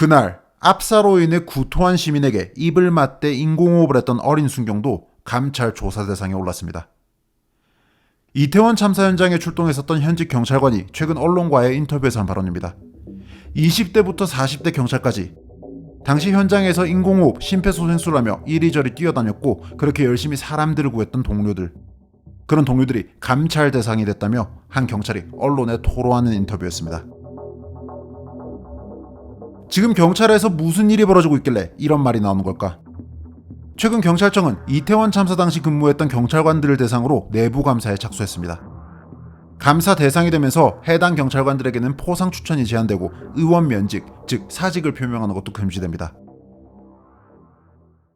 그날 압사로 인해 구토한 시민에게 입을 맞대 인공호흡을 했던 어린 순경도 감찰 조사 대상에 올랐습니다. 이태원 참사 현장에 출동했었던 현직 경찰관이 최근 언론과의 인터뷰에서 한 발언입니다. 20대부터 40대 경찰까지 당시 현장에서 인공호흡, 심폐소생술하며 이리저리 뛰어다녔고 그렇게 열심히 사람들을 구했던 동료들 그런 동료들이 감찰 대상이 됐다며 한 경찰이 언론에 토로하는 인터뷰였습니다. 지금 경찰에서 무슨 일이 벌어지고 있길래 이런 말이 나오는 걸까? 최근 경찰청은 이태원 참사 당시 근무했던 경찰관들을 대상으로 내부 감사에 착수했습니다. 감사 대상이 되면서 해당 경찰관들에게는 포상 추천이 제한되고 의원 면직, 즉 사직을 표명하는 것도 금지됩니다.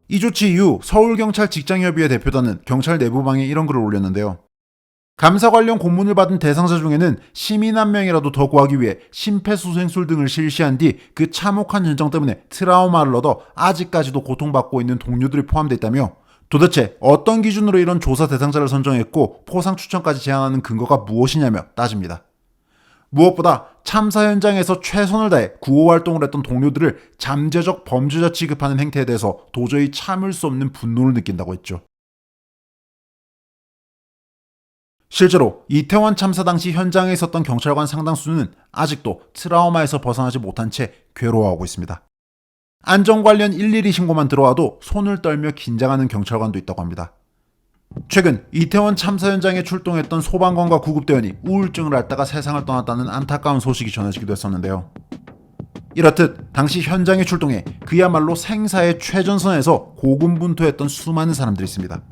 이 조치 이후 서울경찰 직장협의회 대표단은 경찰 내부방에 이런 글을 올렸는데요. 감사 관련 공문을 받은 대상자 중에는 시민 한 명이라도 더 구하기 위해 심폐소생술 등을 실시한 뒤 그 참혹한 전정 때문에 트라우마를 얻어 아직까지도 고통받고 있는 동료들이 포함되어 있다며 도대체 어떤 기준으로 이런 조사 대상자를 선정했고 포상 추천까지 제한하는 근거가 무엇이냐며 따집니다. 무엇보다 참사 현장에서 최선을 다해 구호 활동을 했던 동료들을 잠재적 범죄자 취급하는 행태에 대해서 도저히 참을 수 없는 분노를 느낀다고 했죠. 실제로 이태원 참사 당시 현장에 있었던 경찰관 상당수는 아직도 트라우마에서 벗어나지 못한 채 괴로워하고 있습니다. 안전 관련 112 신고만 들어와도 손을 떨며 긴장하는 경찰관도 있다고 합니다. 최근 이태원 참사 현장에 출동했던 소방관과 구급대원이 우울증을 앓다가 세상을 떠났다는 안타까운 소식이 전해지기도 했었는데요. 이렇듯 당시 현장에 출동해 그야말로 생사의 최전선에서 고군분투했던 수많은 사람들이 있습니다.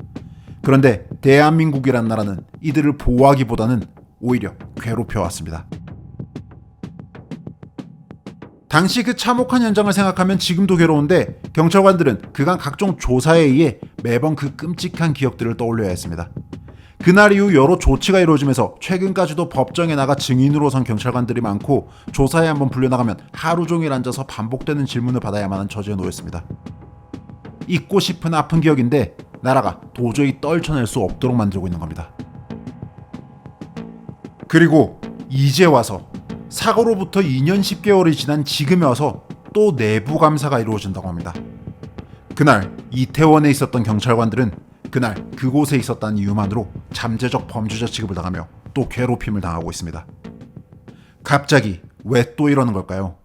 그런데 대한민국이란 나라는 이들을 보호하기보다는 오히려 괴롭혀왔습니다. 당시 그 참혹한 현장을 생각하면 지금도 괴로운데 경찰관들은 그간 각종 조사에 의해 매번 그 끔찍한 기억들을 떠올려야 했습니다. 그날 이후 여러 조치가 이루어지면서 최근까지도 법정에 나가 증인으로 선 경찰관들이 많고 조사에 한번 불려나가면 하루 종일 앉아서 반복되는 질문을 받아야만 하는 처지에 놓였습니다. 잊고 싶은 아픈 기억인데 나라가 도저히 떨쳐낼 수 없도록 만들고 있는 겁니다. 그리고 이제 와서 사고로부터 2년 10개월이 지난 지금에 와서 또 내부 감사가 이루어진다고 합니다. 그날 이태원에 있었던 경찰관들은 그날 그곳에 있었다는 이유만으로 잠재적 범죄자 취급을 당하며 또 괴롭힘을 당하고 있습니다. 갑자기 왜 또 이러는 걸까요?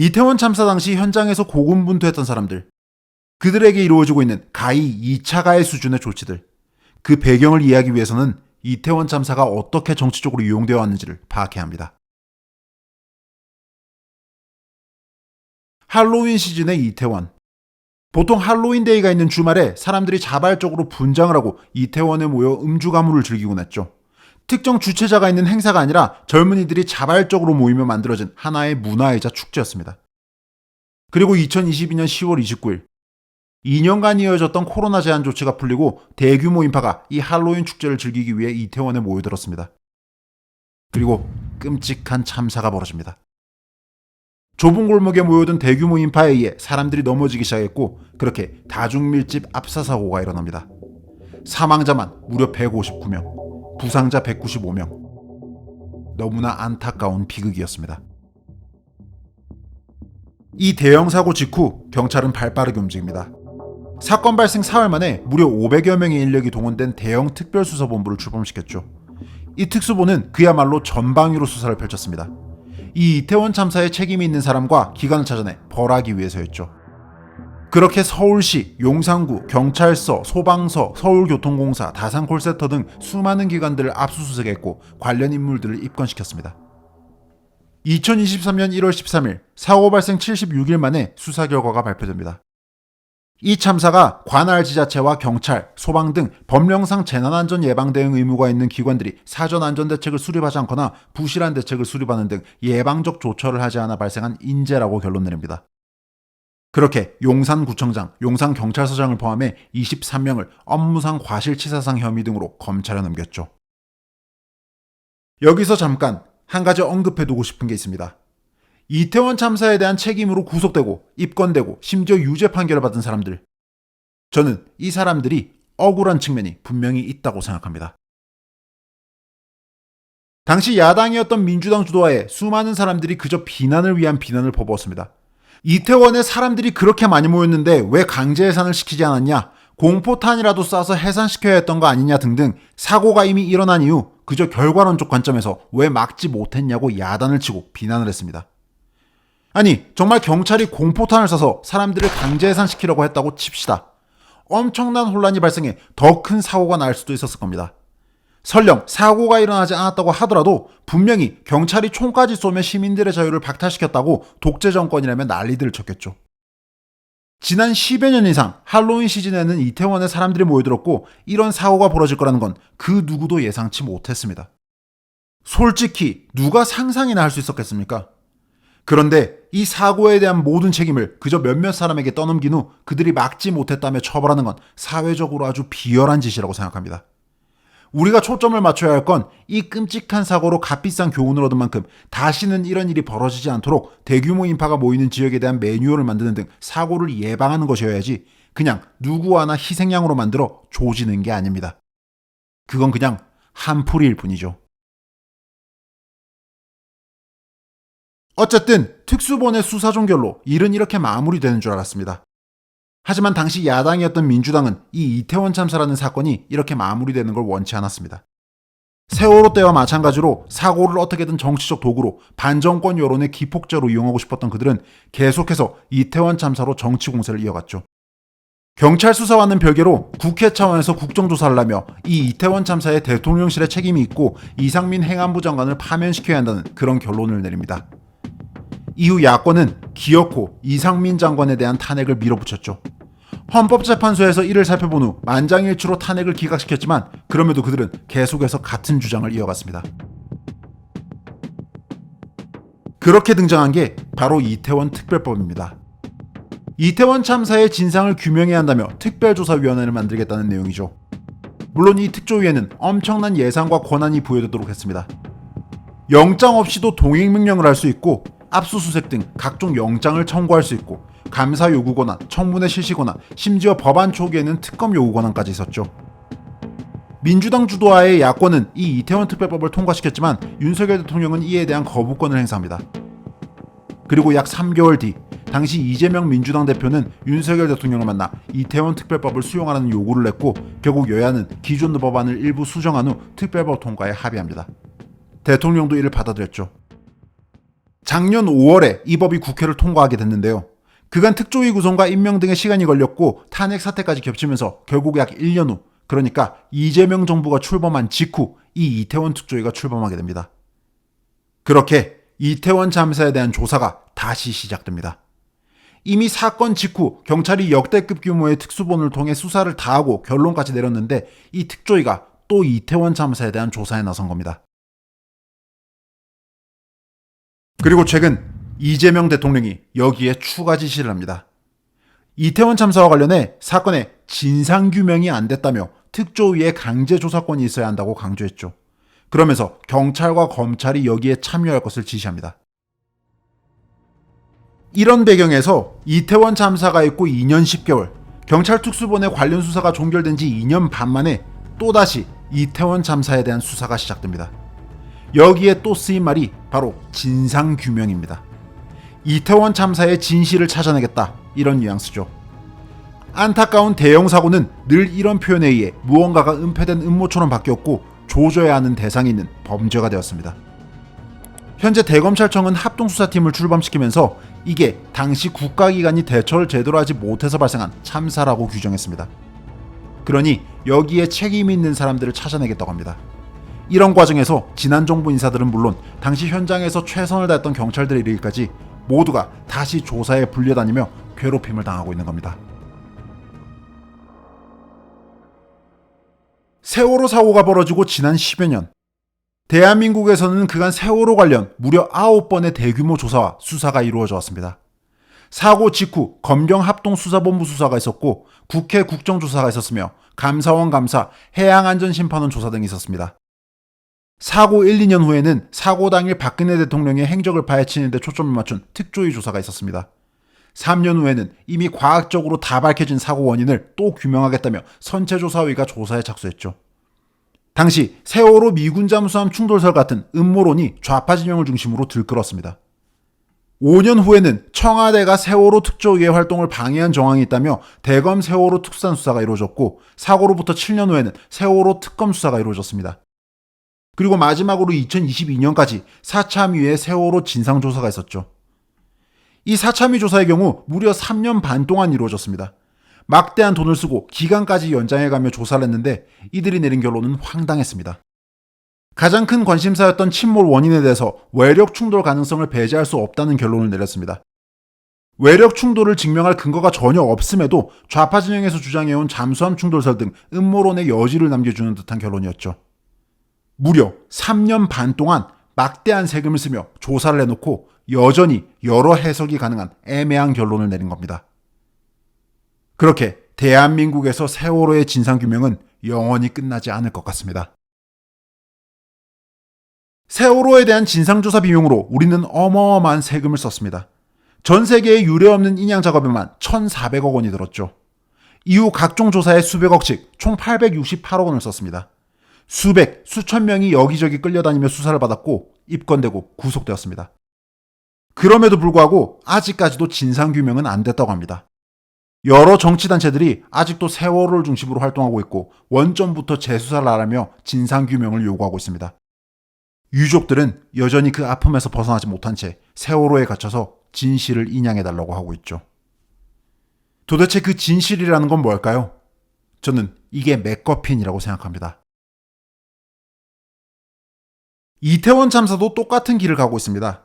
이태원 참사 당시 현장에서 고군분투했던 사람들, 그들에게 이루어지고 있는 가히 2차 가해 수준의 조치들, 그 배경을 이해하기 위해서는 이태원 참사가 어떻게 정치적으로 이용되어 왔는지를 파악해야 합니다. 할로윈 시즌의 이태원. 보통 할로윈 데이가 있는 주말에 사람들이 자발적으로 분장을 하고 이태원에 모여 음주 가무를 즐기곤 했죠. 특정 주최자가 있는 행사가 아니라 젊은이들이 자발적으로 모이며 만들어진 하나의 문화이자 축제였습니다. 그리고 2022년 10월 29일 2년간 이어졌던 코로나 제한 조치가 풀리고 대규모 인파가 이 할로윈 축제를 즐기기 위해 이태원에 모여들었습니다. 그리고 끔찍한 참사가 벌어집니다. 좁은 골목에 모여든 대규모 인파에 의해 사람들이 넘어지기 시작했고 그렇게 다중밀집 압사 사고가 일어납니다. 사망자만 무려 159명, 부상자 195명. 너무나 안타까운 비극이었습니다. 이 대형 사고 직후 경찰은 발빠르게 움직입니다. 사건 발생 4일 만에 무려 500여 명의 인력이 동원된 대형 특별수사본부를 출범시켰죠. 이 특수본은 그야말로 전방위로 수사를 펼쳤습니다. 이 이태원 참사에 책임이 있는 사람과 기관을 찾아내 벌하기 위해서였죠. 그렇게 서울시, 용산구, 경찰서, 소방서, 서울교통공사, 다산콜센터 등 수많은 기관들을 압수수색했고 관련 인물들을 입건시켰습니다. 2023년 1월 13일 사고 발생 76일 만에 수사 결과가 발표됩니다. 이 참사가 관할 지자체와 경찰, 소방 등 법령상 재난안전 예방 대응 의무가 있는 기관들이 사전 안전 대책을 수립하지 않거나 부실한 대책을 수립하는 등 예방적 조처를 하지 않아 발생한 인재라고 결론 내립니다. 그렇게 용산구청장, 용산경찰서장을 포함해 23명을 업무상 과실치사상 혐의 등으로 검찰에 넘겼죠. 여기서 잠깐 한 가지 언급해두고 싶은 게 있습니다. 이태원 참사에 대한 책임으로 구속되고 입건되고 심지어 유죄 판결을 받은 사람들. 저는 이 사람들이 억울한 측면이 분명히 있다고 생각합니다. 당시 야당이었던 민주당 주도하에 수많은 사람들이 그저 비난을 위한 비난을 퍼부었습니다. 이태원에 사람들이 그렇게 많이 모였는데 왜 강제 해산을 시키지 않았냐? 공포탄이라도 쏴서 해산시켜야 했던 거 아니냐 등등 사고가 이미 일어난 이후 그저 결과론적 관점에서 왜 막지 못했냐고 야단을 치고 비난을 했습니다. 아니, 정말 경찰이 공포탄을 쏴서 사람들을 강제 해산시키려고 했다고 칩시다. 엄청난 혼란이 발생해 더 큰 사고가 날 수도 있었을 겁니다. 설령 사고가 일어나지 않았다고 하더라도 분명히 경찰이 총까지 쏘며 시민들의 자유를 박탈시켰다고 독재 정권이라면 난리들을 쳤겠죠. 지난 10여 년 이상 할로윈 시즌에는 이태원에 사람들이 모여들었고 이런 사고가 벌어질 거라는 건 그 누구도 예상치 못했습니다. 솔직히 누가 상상이나 할 수 있었겠습니까? 그런데 이 사고에 대한 모든 책임을 그저 몇몇 사람에게 떠넘긴 후 그들이 막지 못했다며 처벌하는 건 사회적으로 아주 비열한 짓이라고 생각합니다. 우리가 초점을 맞춰야 할 건 이 끔찍한 사고로 값비싼 교훈을 얻은 만큼 다시는 이런 일이 벌어지지 않도록 대규모 인파가 모이는 지역에 대한 매뉴얼을 만드는 등 사고를 예방하는 것이어야지 그냥 누구 하나 희생양으로 만들어 조지는 게 아닙니다. 그건 그냥 한풀이일 뿐이죠. 어쨌든 특수본의 수사 종결로 일은 이렇게 마무리되는 줄 알았습니다. 하지만 당시 야당이었던 민주당은 이 이태원 참사라는 사건이 이렇게 마무리되는 걸 원치 않았습니다. 세월호 때와 마찬가지로 사고를 어떻게든 정치적 도구로 반정권 여론의 기폭제로 이용하고 싶었던 그들은 계속해서 이태원 참사로 정치 공세를 이어갔죠. 경찰 수사와는 별개로 국회 차원에서 국정조사를 하며 이 이태원 참사에 대통령실의 책임이 있고 이상민 행안부 장관을 파면시켜야 한다는 그런 결론을 내립니다. 이후 야권은 기어코 이상민 장관에 대한 탄핵을 밀어붙였죠. 헌법재판소에서 이를 살펴본 후 만장일치로 탄핵을 기각시켰지만 그럼에도 그들은 계속해서 같은 주장을 이어갔습니다. 그렇게 등장한 게 바로 이태원 특별법입니다. 이태원 참사의 진상을 규명해야 한다며 특별조사위원회를 만들겠다는 내용이죠. 물론 이 특조위에는 엄청난 예산과 권한이 부여되도록 했습니다. 영장 없이도 동행명령을 할 수 있고 압수수색 등 각종 영장을 청구할 수 있고 감사 요구 권한, 청문회 실시 권한, 심지어 법안 초기에는 특검 요구 권한까지 있었죠. 민주당 주도하의 야권은 이 이태원 특별법을 통과시켰지만 윤석열 대통령은 이에 대한 거부권을 행사합니다. 그리고 약 3개월 뒤 당시 이재명 민주당 대표는 윤석열 대통령을 만나 이태원 특별법을 수용하라는 요구를 냈고 결국 여야는 기존 법안을 일부 수정한 후 특별법 통과에 합의합니다. 대통령도 이를 받아들였죠. 작년 5월에 이 법이 국회를 통과하게 됐는데요. 그간 특조위 구성과 임명 등의 시간이 걸렸고 탄핵 사태까지 겹치면서 결국 약 1년 후 그러니까 이재명 정부가 출범한 직후 이 이태원 특조위가 출범하게 됩니다. 그렇게 이태원 참사에 대한 조사가 다시 시작됩니다. 이미 사건 직후 경찰이 역대급 규모의 특수본을 통해 수사를 다하고 결론까지 내렸는데 이 특조위가 또 이태원 참사에 대한 조사에 나선 겁니다. 그리고 최근 이재명 대통령이 여기에 추가 지시를 합니다. 이태원 참사와 관련해 사건의 진상규명이 안 됐다며 특조위에 강제조사권이 있어야 한다고 강조했죠. 그러면서 경찰과 검찰이 여기에 참여할 것을 지시합니다. 이런 배경에서 이태원 참사가 있고 2년 10개월, 경찰 특수본의 관련 수사가 종결된 지 2년 반 만에 또다시 이태원 참사에 대한 수사가 시작됩니다. 여기에 또 쓰인 말이 바로 진상규명입니다. 이태원 참사의 진실을 찾아내겠다. 이런 뉘앙스죠. 안타까운 대형 사고는 늘 이런 표현에 의해 무언가가 은폐된 음모처럼 바뀌었고 조져야 하는 대상이 있는 범죄가 되었습니다. 현재 대검찰청은 합동수사팀을 출범시키면서 이게 당시 국가기관이 대처를 제대로 하지 못해서 발생한 참사라고 규정했습니다. 그러니 여기에 책임 있는 사람들을 찾아내겠다고 합니다. 이런 과정에서 지난 정부 인사들은 물론 당시 현장에서 최선을 다했던 경찰들에 이르기까지 모두가 다시 조사에 불려다니며 괴롭힘을 당하고 있는 겁니다. 세월호 사고가 벌어지고 지난 10여 년. 대한민국에서는 그간 세월호 관련 무려 9번의 대규모 조사와 수사가 이루어져 왔습니다. 사고 직후 검경 합동수사본부 수사가 있었고 국회 국정조사가 있었으며 감사원 감사, 해양안전심판원 조사 등이 있었습니다. 사고 1, 2년 후에는 사고 당일 박근혜 대통령의 행적을 파헤치는 데 초점을 맞춘 특조위 조사가 있었습니다. 3년 후에는 이미 과학적으로 다 밝혀진 사고 원인을 또 규명하겠다며 선체조사위가 조사에 착수했죠. 당시 세월호 미군 잠수함 충돌설 같은 음모론이 좌파 진영을 중심으로 들끓었습니다. 5년 후에는 청와대가 세월호 특조위의 활동을 방해한 정황이 있다며 대검 세월호 특수단 수사가 이루어졌고 사고로부터 7년 후에는 세월호 특검 수사가 이루어졌습니다. 그리고 마지막으로 2022년까지 사참위의 세월호 진상조사가 있었죠. 이 사참위 조사의 경우 무려 3년 반 동안 이루어졌습니다. 막대한 돈을 쓰고 기간까지 연장해가며 조사를 했는데 이들이 내린 결론은 황당했습니다. 가장 큰 관심사였던 침몰 원인에 대해서 외력 충돌 가능성을 배제할 수 없다는 결론을 내렸습니다. 외력 충돌을 증명할 근거가 전혀 없음에도 좌파 진영에서 주장해온 잠수함 충돌설 등 음모론의 여지를 남겨주는 듯한 결론이었죠. 무려 3년 반 동안 막대한 세금을 쓰며 조사를 해놓고 여전히 여러 해석이 가능한 애매한 결론을 내린 겁니다. 그렇게 대한민국에서 세월호의 진상규명은 영원히 끝나지 않을 것 같습니다. 세월호에 대한 진상조사 비용으로 우리는 어마어마한 세금을 썼습니다. 전 세계에 유례없는 인양 작업에만 1,400억 원이 들었죠. 이후 각종 조사에 수백억씩 총 868억 원을 썼습니다. 수백, 수천 명이 여기저기 끌려다니며 수사를 받았고 입건되고 구속되었습니다. 그럼에도 불구하고 아직까지도 진상규명은 안 됐다고 합니다. 여러 정치단체들이 아직도 세월호를 중심으로 활동하고 있고 원점부터 재수사를 하라며 진상규명을 요구하고 있습니다. 유족들은 여전히 그 아픔에서 벗어나지 못한 채 세월호에 갇혀서 진실을 인양해달라고 하고 있죠. 도대체 그 진실이라는 건 뭘까요? 저는 이게 맥거핀이라고 생각합니다. 이태원 참사도 똑같은 길을 가고 있습니다.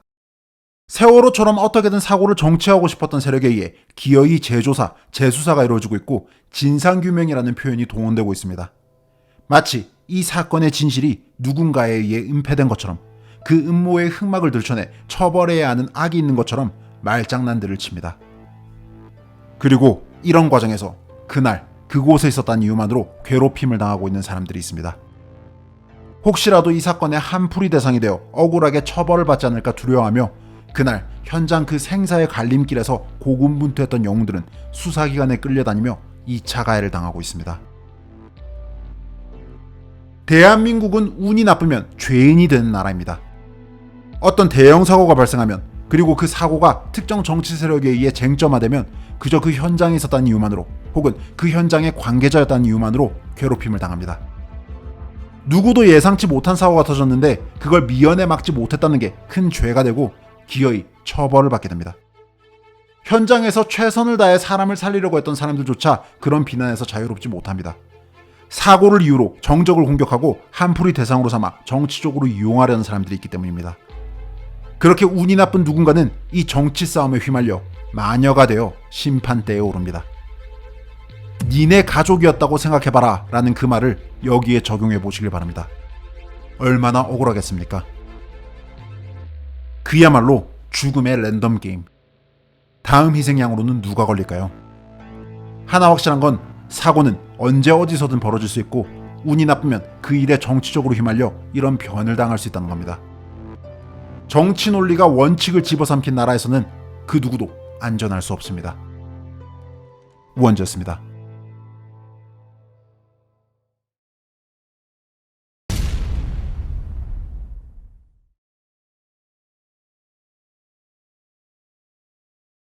세월호처럼 어떻게든 사고를 정치하고 싶었던 세력에 의해 기어이 재조사, 재수사가 이루어지고 있고 진상규명이라는 표현이 동원되고 있습니다. 마치 이 사건의 진실이 누군가에 의해 은폐된 것처럼 그 음모의 흑막을 들춰내 처벌해야 하는 악이 있는 것처럼 말장난들을 칩니다. 그리고 이런 과정에서 그날 그곳에 있었다는 이유만으로 괴롭힘을 당하고 있는 사람들이 있습니다. 혹시라도 이 사건의 한풀이 대상이 되어 억울하게 처벌을 받지 않을까 두려워하며 그날 현장 그 생사의 갈림길에서 고군분투했던 영웅들은 수사기관에 끌려다니며 2차 가해를 당하고 있습니다. 대한민국은 운이 나쁘면 죄인이 되는 나라입니다. 어떤 대형 사고가 발생하면 그리고 그 사고가 특정 정치 세력에 의해 쟁점화되면 그저 그 현장에 있었다는 이유만으로 혹은 그 현장의 관계자였다는 이유만으로 괴롭힘을 당합니다. 누구도 예상치 못한 사고가 터졌는데 그걸 미연에 막지 못했다는 게 큰 죄가 되고 기어이 처벌을 받게 됩니다. 현장에서 최선을 다해 사람을 살리려고 했던 사람들조차 그런 비난에서 자유롭지 못합니다. 사고를 이유로 정적을 공격하고 한풀이 대상으로 삼아 정치적으로 이용하려는 사람들이 있기 때문입니다. 그렇게 운이 나쁜 누군가는 이 정치 싸움에 휘말려 마녀가 되어 심판대에 오릅니다. 니네 가족이었다고 생각해봐라 라는 그 말을 여기에 적용해 보시길 바랍니다. 얼마나 억울하겠습니까? 그야말로 죽음의 랜덤 게임. 다음 희생양으로는 누가 걸릴까요? 하나 확실한 건 사고는 언제 어디서든 벌어질 수 있고 운이 나쁘면 그 일에 정치적으로 휘말려 이런 변을 당할 수 있다는 겁니다. 정치 논리가 원칙을 집어삼킨 나라에서는 그 누구도 안전할 수 없습니다. 우원재였습니다.